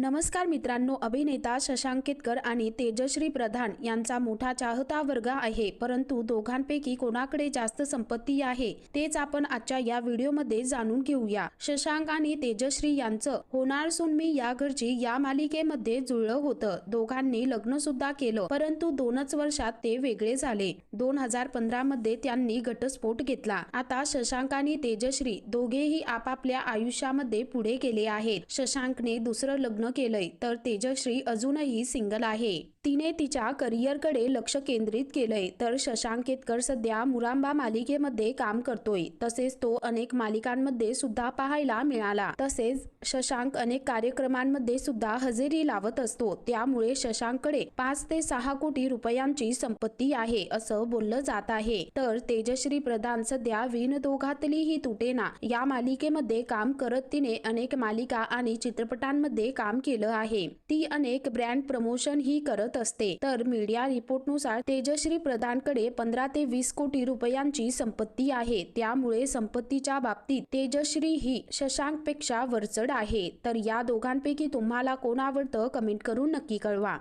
नमस्कार मित्रांनो अभिनेता शशांक केतकर आणि तेजश्री प्रधान यांचा मोठा चाहता वर्ग आहे परंतु दोघांपैकी कोणाकडे जास्त संपत्ती आहे तेच आपण आजच्या या व्हिडिओमध्ये जाणून घेऊया. शशांक आणि तेजश्री यांचं होणार सुन मी या घरची या मालिकेमध्ये जुळलं होतं. दोघांनी लग्न सुद्धा केलं परंतु दोनच वर्षात ते वेगळे झाले. दोन हजार पंधरा मध्ये त्यांनी घटस्फोट घेतला. आता शशांक आणि तेजश्री दोघेही आपापल्या आयुष्यामध्ये पुढे गेले आहेत. शशांकने दुसरं लग्न केलंय तर तेजश्री अजूनही सिंगल आहे. तिने तिच्या करिअरकडे लक्ष केंद्रित केलंय तर शशांक केतकर सध्या मुरांबा मालिकेमध्ये काम करतोय. तसेच तो अनेक मालिकांमध्ये सुद्धा पाहायला मिळाला. तसेच शशांक अनेक कार्यक्रमांमध्ये सुद्धा हजेरी लावत असतो. त्यामुळे शशांककडे पाच ते सहा कोटी रुपयांची संपत्ती आहे असं बोललं जात आहे. तर तेजश्री प्रधान सध्या विण दोघातलीही तुटेना. या मालिकेमध्ये काम करत तिने अनेक मालिका आणि चित्रपटांमध्ये काम केलं आहे. ती अनेक ब्रँड प्रमोशन ही करत असते. तर मीडिया रिपोर्टनुसार तेजश्री प्रधानकडे पंधरा ते वीस कोटी रुपयांची संपत्ती आहे. त्यामुळे संपत्तीच्या बाबतीत तेजश्री ही शशांकपेक्षा वरचढ आहे. तर या दोघांपैकी तुम्हाला कोण आवडतं कमेंट करून नक्की कळवा.